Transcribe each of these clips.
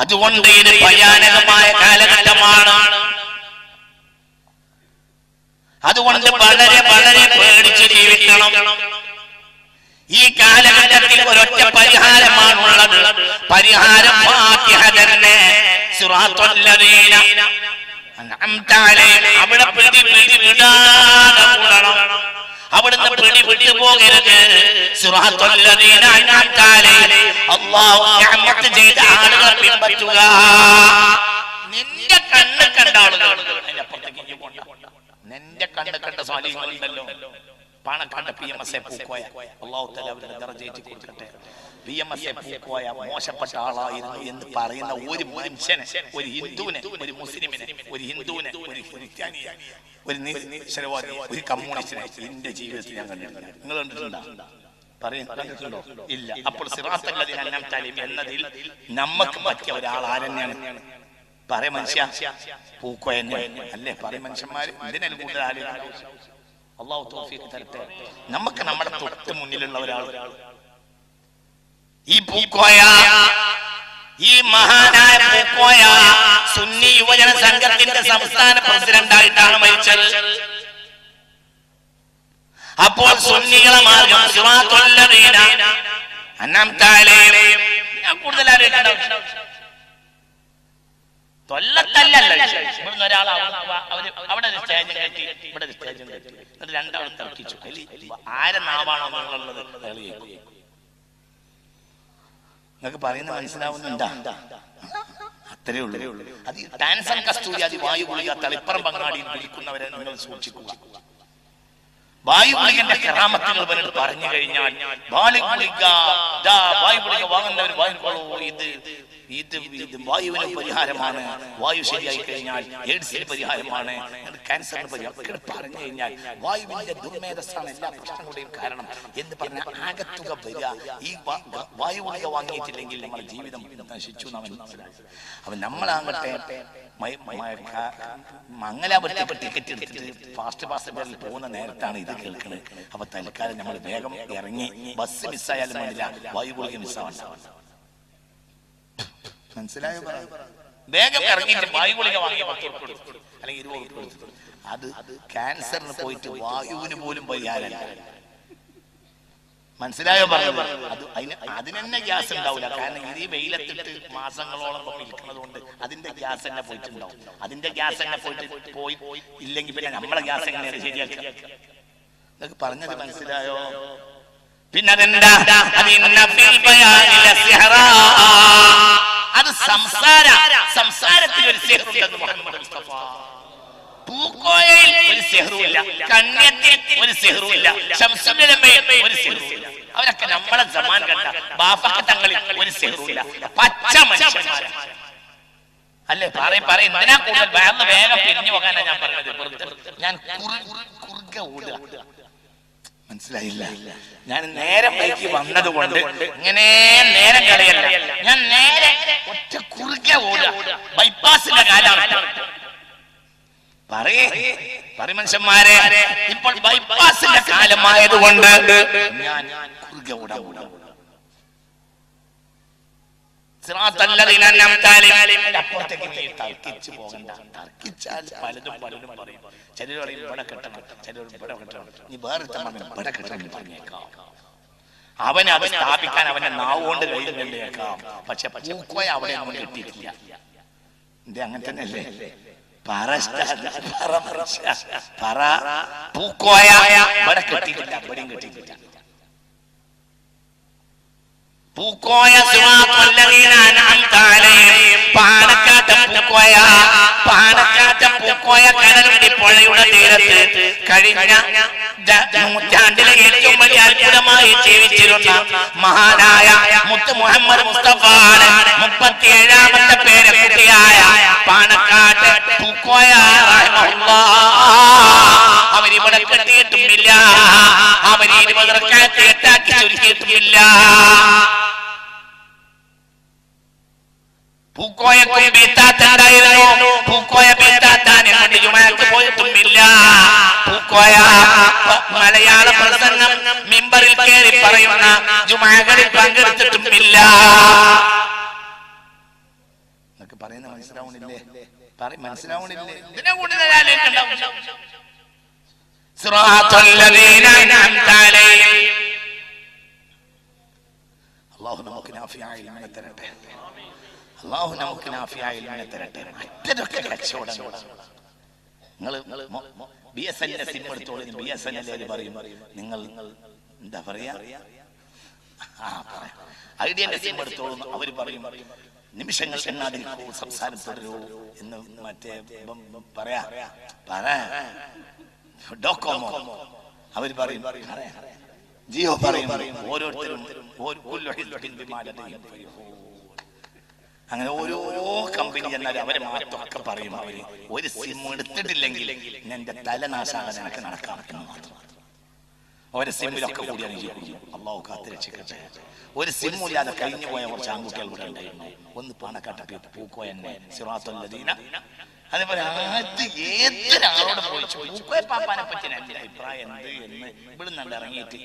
അതുകൊണ്ട് ഇത് ഭയാനകമായ കാലഘട്ടമാണ്. അതുകൊണ്ട് വളരെ വളരെ പേടിച്ച് ജീവിക്കണം. ഈ കാലഘട്ടത്തിൽ ഒരൊറ്റ പരിഹാരമാണുള്ളത്. പരിഹാരം തന്നെ. അവിടെ പ്രതി പ്രതി അവിടുന്ന് പിടി വിട്ടു പോകരുത് നിഅമത്ത് ചെയ്ത ആളുകളെ പിൻപറ്റുക നിന്റെ കണ്ണ് കണ്ട ആളുകൾ. നിന്റെ കണ്ണ് കണ്ട സ്വാധീനങ്ങളുണ്ടല്ലോ Panakkad P M S A Pookoya അള്ളാഹു തല അവരുടെ കൊടുക്കട്ടെ. P M S A Pookoya മോശപ്പെട്ട ആളായിരുന്നു എന്ന് പറയുന്ന ഒരു മനുഷ്യനെ ഒരു ഹിന്ദുവിനെ ഒരു മുസ്ലിമിനെ ഒരു ഹിന്ദുവിനെ ഒരു ക്രിസ്ത്യാനിയെ ഒരു നിശ്ചരവാദി ഒരു കമ്മ്യൂണിസ്റ്റിനെ എന്റെ ജീവിതത്തിൽ ഞാൻ കണ്ടിട്ടുണ്ട് നിങ്ങൾ കണ്ടിട്ടുണ്ടോ? പറയുന്നുണ്ടോ ഇല്ല. അപ്പോൾ എന്നതിൽ നമുക്ക് പറ്റിയ ഒരാൾ ആരെന്നെയാണ്? പറയ മനുഷ്യ. പൂക്കോയെന്നെ അല്ലേ? പറയ മനുഷ്യന്മാർ ഇതിനും കൂടുതൽ ആലോചിക്കണം. അള്ളാഹു തൗഫീഖ് തരട്ടെ. നമുക്ക് നമ്മുടെ തൊട്ട് മുന്നിലുള്ള ഒരാൾ. ഈ പൂക്കോയ ഈ മഹാനായ പൂക്കോയ സുന്നി യുവജന സംഘത്തിന്റെ സംസ്ഥാന പ്രസിഡന്റായിട്ടാണ് മരിച്ചത്. അപ്പോൾ സുന്നികളെ മാർഗം സിറാത്തുല്ലദീന. അന്നാം അലൈഹിം ഞാൻ കൂടുതൽ തൊല്ലത്തല്ലല്ല. ഇവിടുന്ന് ഒരാൾ അവിടെ ഒരു സ്റ്റേജും കെട്ടി ഇവിടെ ഒരു സ്റ്റേജും കെട്ടി എന്നിട്ട് രണ്ടാളും തർക്കിച്ചു. ആരെ നാവാണോ നിങ്ങളുള്ളത്. നിങ്ങൾക്ക് പറയുന്ന മനസ്സിലാവുന്നുണ്ടാ? അത്രേ ഉള്ളൂ. അത് ടാൻസൺ കസ്തൂരി അത് വായു ഗുളിക തളിപ്പറം പങ്ങാടിയിൽ വിളിക്കുന്നവരെ നിങ്ങൾ സൂക്ഷിക്കുക. വായു ഗുളികന്റെ കറാമത്തുകൾ ഇവരോട് പറഞ്ഞു കഴിഞ്ഞാൽ വായു ഗുളിക ദാ വായു ഗുളിക വാങ്ങുന്നവർ വാങ്ങിക്കോളൂ ഇത് ഇത് ഇത് വായുവിന് പരിഹാരമാണ്. വായു ശരിയായി കഴിഞ്ഞാൽ എയ്ഡ്സിന് പരിഹാരമാണ്. ക്യാൻസറിന് പരിഹാരം. പറഞ്ഞു കഴിഞ്ഞാൽ വായുവിന്റെ ദുർമേധസ്സാണ് എല്ലാ പ്രശ്നങ്ങളുടെയും കാരണം എന്ന് പറഞ്ഞ ആകത്തുക വരിക. ഈ വായുവായ വാങ്ങിയിട്ടില്ലെങ്കിൽ നമ്മുടെ ജീവിതം നശിച്ചു അവൻ അവൻ നമ്മളാകട്ടെ മംഗലാപുരത്തേക്ക് ടിക്കറ്റ് എടുത്തിട്ട് ഫാസ്റ്റ് പാസ് പോകുന്ന നേരത്താണ് ഇത് കേൾക്കുന്നത് അപ്പൊ തൽക്കാലം നമ്മൾ വേഗം ഇറങ്ങി ബസ് മിസ്സായാലും വേണ്ടില്ല. വായു ഗുളിക മിസ്സാവണ്ട. മനസ്സിലായോ പറ? വേഗം ഇറങ്ങിയിട്ട് വായു ഗുളിക വാങ്ങി പത്ത് ഉറുപ്പിക കൊടുത്തു. അല്ലെങ്കിൽ ഇരുപത് ഉറുപ്പിക കൊടുത്തു. അത് ക്യാൻസറിന് പോയിട്ട് വായുവിന് പോലും പരിഹാരമല്ല മനസ്സിലായോ പറഞ്ഞു അത് അതിന് അതിന് തന്നെ ഗ്യാസ് ഉണ്ടാവില്ല. കാരണം ഇത് ഈ വെയിലത്തിട്ട് മാസങ്ങളോളം ഇരിക്കുന്നത് കൊണ്ട് അതിന്റെ ഗ്യാസ് തന്നെ പോയിട്ടുണ്ടാവും. അതിന്റെ ഗ്യാസ് തന്നെ പോയിട്ട് പോയി ഇല്ലെങ്കിൽ പിന്നെ നമ്മളെ ഗ്യാസ് എങ്ങനെയാണ് ശരിയാക്കുക? നിങ്ങൾക്ക് പറഞ്ഞത് മനസ്സിലായോ? പിന്നെ അതെന്താ അത് സംസാര സംസാരത്തിൽ ഒരു സിഹറുണ്ടെന്ന് മുഹമ്മദ് മുസ്തഫ. പൂക്കോയയിൽ ഒരു സെഹറുമില്ല കണ്യത്തിൽ ഒരു സെഹറുമില്ല ശംസുലമയിൽ ഒരു സെഹറുമില്ല അവരൊക്കെ നമ്മളെ സമാൻ കണ്ട ബാഫക്ക തങ്ങളിൽ ഒരു സെഹറുമില്ല പച്ച മനുഷ്യന്മാരെ. അല്ലേ? പറയും പറയും. എന്തിനാ കൂടുതൽ വേഗം പിരിഞ്ഞു പോകാനാ ഞാൻ പറഞ്ഞത്? ഞാൻ കുറു- കുറുകെ ഓടുക. മനസ്സിലായില്ല. ഞാൻ നേരം വൈകി വന്നത് കൊണ്ട് ഇങ്ങനെ നേരം കളയല്ല ഞാൻ നേരെ ഒറ്റ കുറുകെ ഓടുക. ബൈപ്പാസിന്റെ കാലാണ്. പറയേ. പറ മനുഷ്യന്മാരെ. ഇപ്പോൾ ബൈപ്പാസിന്റെ കാലമായത് കൊണ്ട് ഞാൻ കുറുകെ ഓടാ ഓടാ. അപ്പുറത്തേക്ക് തർക്കിച്ച് പോകണ്ട. തർക്കിച്ചാൽ പലതും പലരും പറയും. ചിലർ പറയും ഇവിടെ കെട്ടണം. ചിലർ ഇവിടെ കെട്ടണം. നീ വേറെ ഇവിടെ കെട്ടണം പറഞ്ഞേക്കാം. അവൻ അത് സ്ഥാപിക്കാൻ അവന്റെ നാവ് കൊണ്ട് കഴിയുന്നേക്കാം പക്ഷെ പൂക്കോയ അവിടെ അവൻ കിട്ടിയിട്ടില്ല. എന്തേ അങ്ങനെ തന്നെ അല്ലേ. പറ പൂക്കോയ ഇവിടെ കിട്ടിയിട്ടില്ല ഇവിടെയും കെട്ടിയിട്ടില്ല. പൂക്കോയ. പാണക്കാട്ട് പൂക്കോയ പാണക്കാട്ട് പൂക്കോയ കനലുണ്ടി പുഴയുടെ തീരത്ത് കഴിഞ്ഞ നൂറ്റാണ്ടിലെ ഏറ്റവും വലിയ അത്ഭുതമായി ജീവിച്ചിരുന്ന മഹാനായ മുത്ത് മുഹമ്മദ് മുസ്തഫാണ് മുപ്പത്തിയേഴാമത്തെ പേര് കുട്ടിയായ പാണക്കാട്ട് പൂക്കോയ. അവരിവിടെ കെട്ടിയിട്ടുമില്ല അവർ ഇരുപത് എട്ടാക്കി ചുരുക്കിയിട്ടുമില്ല പൂക്കോയക്കും ബീത്താത്താണ്ടായിരുന്നു പൂക്കോയ ബീത്താത്താനെ കൊണ്ട് ജുമാക്ക് പോയിട്ടുമില്ല. പൂക്കോയ മലയാള പ്രസംഗം മിമ്പറിൽ കയറി പറയുന്ന ജുമാകളിൽ പങ്കെടുത്തിട്ടുമില്ല. പറയുന്ന മനസ്സിലാവണില്ലേ? മനസ്സിലാവണില്ലേ? ഇതിനെ കൂടുതൽ ആലോചിക്കണ്ട. സിറാത്തൽ ലദീന അൻഅംത അലൈഹിം. അള്ളാഹു നമുക്ക് തരട്ടെ. അള്ളാഹു നമുക്ക് നാഫിയായ ഇൽമിനെ തരട്ടെ. മറ്റൊരൊക്കെ കച്ചവടങ്ങൾ നിങ്ങൾ ബി എസ് എല്ലിന്റെ സിം എടുത്തോളൂ ബി എസ് എൻ എൽ പറയും. നിങ്ങൾ എന്താ പറയാ? ഐഡിയന്റെ സിം എടുത്തോളും അവർ പറയും. നിമിഷങ്ങൾ എണ്ണാതിരിക്കൂ സംസാരം തുടരൂ എന്ന് മറ്റേ പറയാ. പറ ഡോക്കോമോ? പറയും. പറയാ. ജിയോ പറയും. ഓരോരുത്തരും അങ്ങനെ ഓരോ കമ്പനി ചെന്നാൽ അവരെ മാത്രമൊക്കെ പറയും അവർ. ഒരു സിം എടുത്തിട്ടില്ലെങ്കിൽ എന്റെ തലനാശാകാൻ എനിക്ക് നടക്കാൻ പറ്റുന്ന മാത്രം. അവരെ സിമ്മിലൊക്കെ കൂടി അള്ളാഹു കാത്ത് രക്ഷിക്കട്ടെ. ഒരു സിമ്മും ഇല്ലാതെ കഴിഞ്ഞു പോയ കുറച്ച് ആൺകുട്ടികൾ കൂടെ ഉണ്ടായിരുന്നു. ഒന്ന് പാണക്കാട്ടെ പൂക്കോ എന്നെ സിറാത്തുല്ലദീന അതേപോലെ ആദ്യ ഏതൊരാളോട് പോയി പാപ്പാനെ പറ്റി എന്റെ അഭിപ്രായം എന്ത്? എന്ന് ഇവിടുന്ന് ഇറങ്ങിയിട്ട്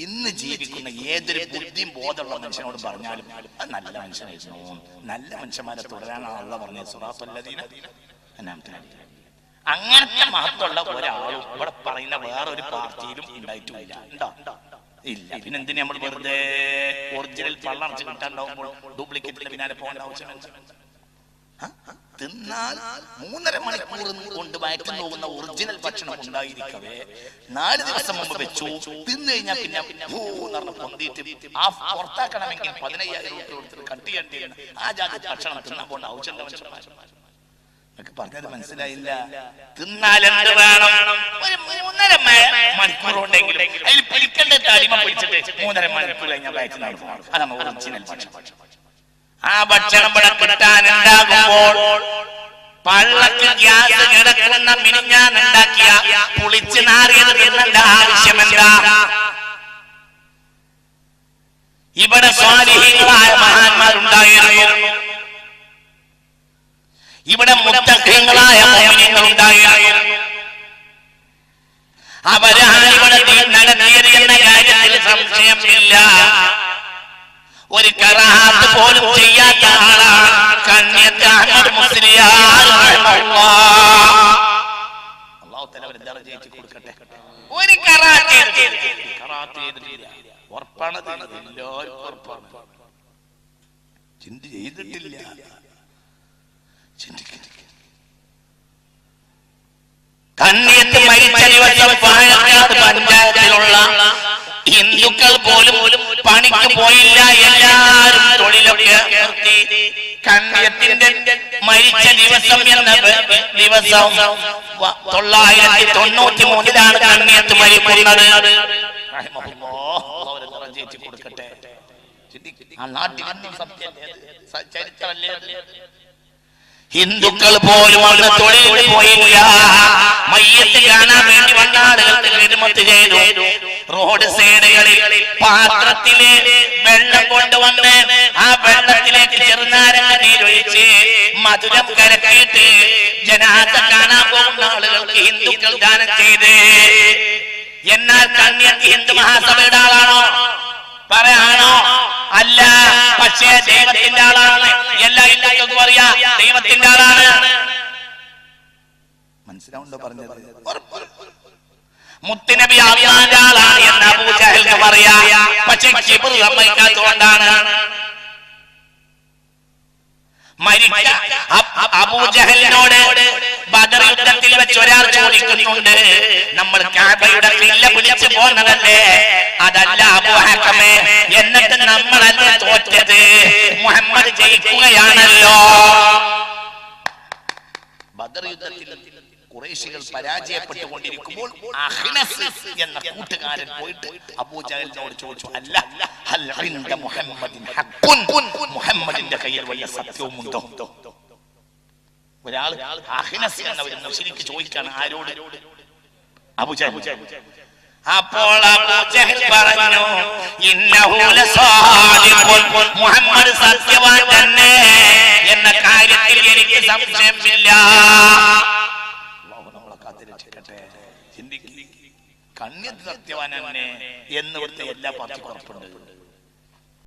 ഇന്ന് ജീവിക്കുന്ന ഏതൊരു ബുദ്ധിയും ബോധമുള്ള മനുഷ്യനോട് പറഞ്ഞാലും അത് നല്ല മനുഷ്യനായിരുന്നു നല്ല മനുഷ്യന്മാരെ തുടരാനാണല്ല പറഞ്ഞത് സുറാത്തുല്ലദീന എന്നാമത്തെ അങ്ങനത്തെ മഹത്വമുള്ള ഒരാളും ഇവിടെ പറയുന്ന ഒരു പാർട്ടിയിലും ഉണ്ടായിട്ടില്ല. ഉണ്ടോ? ഇല്ല. പിന്നെ എന്തിനാ നമ്മൾ വെറുതെ ഒറിജിനൽ പള്ളർച്ച് കിട്ടാണ്ടാവുമ്പോൾ ഡ്യൂപ്ലിക്കേറ്റിന്റെ പിന്നാലെ പോകേണ്ട ആവശ്യം തിന്നാൽ മൂന്നര മണിക്കൂർ കൊണ്ട് വയറ്റിൽ പോകുന്ന ഒറിജിനൽ ഭക്ഷണം ഉണ്ടായിരിക്കവേ. നാല് ദിവസം മുമ്പ് വെച്ചു. തിന്നു കഴിഞ്ഞാൽ പിന്നെ ഭൂ എന്ന് പറഞ്ഞ് പൊന്തിയിട്ട് ആ പുറത്താക്കണമെങ്കിൽ പതിനയ്യായിരം രൂപ കട്ട് ചെയ്യേണ്ടി വരും. ആ ജാതി ഭക്ഷണം തിന്നാൻ പോകേണ്ട എനിക്ക് പറഞ്ഞത് മനസ്സിലായില്ല. തിന്നാൽ എന്ത് വേണം? ഒരു മൂന്നര മണിക്കൂർ ഉണ്ടെങ്കിലും അതിൽ പിടിക്കേണ്ട അടിമ പിടിച്ചിട്ട് മൂന്നര മണിക്കൂർ കഴിഞ്ഞാൽ വയറ്റിൽ നടക്കണം അതാണ് ഒറിജിനൽ ഭക്ഷണം. ആ ഭക്ഷണം ഇവിടെ കിട്ടാനുണ്ടാകുമ്പോൾ പള്ളത്തിൽ ഗ്യാസ് കിടക്കുന്ന മിനിഞ്ഞാൻ ഉണ്ടാക്കിയ പുളിച്ച് നാറിയത് തിന്നേണ്ട ആവശ്യമെന്താ? ഇവിടെ സ്വാധീനങ്ങളായ മഹാന്മാരുണ്ടായിരുന്നു. ഇവിടെ മുത്തഖ്യങ്ങളായ ഉണ്ടായിരുന്നു അവരാണ് ഇവിടെ നടത്തിയത് എന്ന കാര്യത്തിൽ സംശയമില്ല. ഒരു കറാത്ത് പോലും ചെയ്യാത്ത ആളാണ്. കണ്ണിയത്തെ അഹമ്മദ് മുസ്ലിയാർ കൊടുക്കട്ടെ? ഒരു കറാത്ത് ചെയ്തിട്ടില്ല. ഉറപ്പാണത് എല്ലാവർക്കും ഉറപ്പാണ്. ചിന്ത ചെയ്തിട്ടില്ല. മരിച്ച പണിക്ക് പോയില്ല എല്ലാരും തൊഴിലൊക്കെ നിർത്തി. കണ്ണിയത്തിന്റെ മരിച്ച ദിവസം എന്ന ദിവസം തൊള്ളായിരത്തി തൊണ്ണൂറ്റി മൂന്നിലാണ് കണ്ണിയത്ത് മരിക്കുന്നത് കൊടുക്കട്ടെ? ആ നാട്ടിൽ ചരിത്രമല്ലേ ഹിന്ദുക്കൾ പോലും അവിടെ തൊഴിലിന് പോയില്ല. മയ്യത്ത് കാണാൻ വേണ്ടി വന്ന ഹിദ്മത്ത് ചെയ്തു. റോഡ് സൈഡുകളിൽ പാത്രത്തിൽ വെള്ളം കൊണ്ടുവന്ന് ആ വെള്ളത്തിലേക്ക് ചെറുനാരങ്ങ നീരൊഴിച്ച് മധുരം കരക്കിയിട്ട് ജനാത കാണാൻ പോകുന്ന ആളുകൾക്ക് ഹിന്ദുക്കൾ ദാനം ചെയ്ത്. എന്നാൽ കണ്യത്ത് ഹിന്ദു മഹാസഭയുടെ ആളാണോ? പറയാണോ? അല്ല പക്ഷേ ദൈവത്തിന്റെ ആളാണ്. എല്ലാ ഇല്ലാത്തതും പറയാ ദൈവത്തിന്റെ ആളാണ്. മനസ്സിലാവുണ്ടോ പറഞ്ഞത്? മുത്തുനബി അള്ളാന്റെ ആളാണ് എന്ന് അബൂജഹലിന് പറയാ. പക്ഷെ കിബിർ സമ്മതിക്കാത്തതുകൊണ്ടാണ് അ- അബൂജഹലിനോട് ബദർ യുദ്ധത്തിൽ വെച്ച് ഒരാൾ ചോദിക്കുന്നുണ്ട്. നമ്മൾ കാബയുടെ കില്ല പിടിച്ചു പോന്നതല്ലേ അതല്ല അബൂഹക്കമേ എന്നിട്ട് നമ്മളല്ല തോറ്റത്? മുഹമ്മദ് ജയിക്കുകയാണല്ലോ. ബദർ യുദ്ധത്തിൽ കുറേശികൾ പരാജയപ്പെട്ടുകൊണ്ടിരിക്കുമ്പോൾ എന്ന കൂട്ടുകാരൻ പോയിട്ട് അബൂജഹലിനോട് ചോദിച്ചു അല്ല മുഹമ്മദിന്റെ കയ്യിൽ വല്ല സത്യവുമുണ്ടോ ഒരാൾ അഹ്നസ് എന്ന ശരിക്ക് ചോദിക്കാണ് ആരോട്? അബൂജഹൽ. അപ്പോൾ പറഞ്ഞു മുഹമ്മദ് സത്യവാൻ തന്നെ എന്ന കാര്യത്തിൽ എനിക്ക് സംശയമില്ല. ചിന്തിക്ക് സത്യവാനെ തന്നെ എന്ന് ഇവിടുത്തെ എല്ലാ പാർട്ടിക്കും ഉറപ്പുണ്ട്.